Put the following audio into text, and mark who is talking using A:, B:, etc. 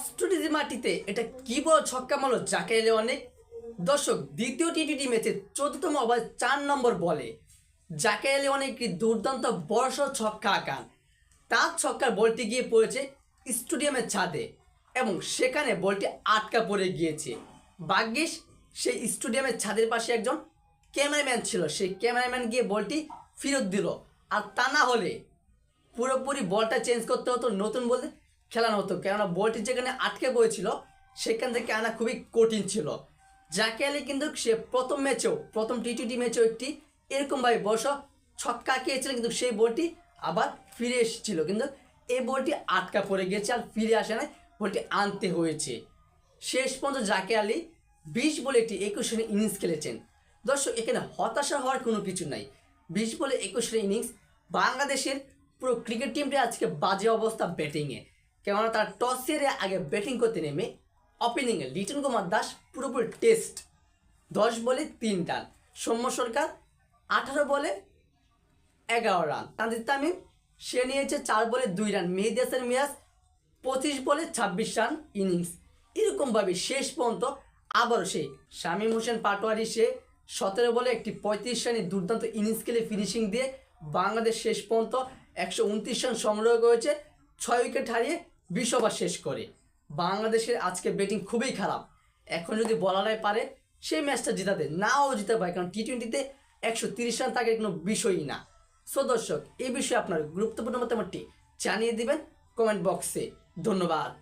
A: Australia মাটিতে এটা কি বড় ছক্কা মারলো এলে অনেক। দর্শক, দ্বিতীয় টি টোয়েন্টি ম্যাচে চতুর্থম ওভার চার নম্বর বলে এলে অনেক দুর্দান্ত বড়সড় ছক্কা আঁকান তার ছক্কার বলটি গিয়ে পড়েছে স্টেডিয়ামের ছাদে এবং সেখানে বলটি আটকা পড়ে গিয়েছে। ভাগ্যিস, সেই স্টেডিয়ামের ছাদের পাশে একজন ক্যামেরাম্যান ছিল, সেই ক্যামেরাম্যান গিয়ে বলটি ফেরত দিল। আর তা না হলে পুরোপুরি বলটা চেঞ্জ করতে হতো নতুন বলতে। খেলানো হতো। কেননা বলটি যেখানে আটকে পড়েছিল, সেখান থেকে আনা খুবই কঠিন ছিল। যাকে আলী কিন্তু সে প্রথম ম্যাচেও, প্রথম টি টোয়েন্টি ম্যাচেও একটি এরকমভাবে বস ছক্কা খেয়েছিল কিন্তু সেই বলটি আবার ফিরে এসেছিল। কিন্তু এই বলটি আটকা পড়ে গিয়েছে আর ফিরে আসে না বলটি আনতে হয়েছে। শেষ পর্যন্ত জাকে আলী বিশ বলে একটি একুশ রানের ইনিংস খেলেছেন। দর্শক, এখানে হতাশা হওয়ার কোনো কিছু নাই। বিশ বলে একুশ রানের ইনিংস বাংলাদেশের পুরো ক্রিকেট টিমটি আজকে বাজে অবস্থা ব্যাটিংয়ে কেননা তার টস সেরে আগে ব্যাটিং করতে নেমে ওপেনিংয়ে লিটন কুমার দাস পুরোপুরি টেস্ট দশ বলে তিন রান সৌম্য সরকার আঠারো বলে এগারো রান তানজিদ তামিম সে নিয়েছে চার বলে দুই রান মেহেদি হাসান পঁচিশ বলে ছাব্বিশ রান ইনিংস এরকমভাবে শেষ পর্যন্ত আবারও সে শামীম হোসেন পাটোয়ারি সে সতেরো বলে একটি পঁয়ত্রিশ রানের দুর্দান্ত ইনিংস খেলে ফিনিশিং দিয়ে বাংলাদেশ শেষ পর্যন্ত একশো উনত্রিশ রান সংগ্রহ করেছে, ছয় উইকেট হারিয়ে বিশ ওভার শেষ করে। বাংলাদেশের আজকে ব্যাটিং খুবই খারাপ। এখন যদি বলারাই পারে, সেই ম্যাচটা জিতাতে, নাও জিতে পারে, কারণ টি টোয়েন্টিতে একশো তিরিশ রান তাকে কোনো বিষয়ই না। সো দর্শক, এই বিষয়ে আপনার গুরুত্বপূর্ণ মতামতটি জানিয়ে দিবেন কমেন্ট বক্সে ধন্যবাদ।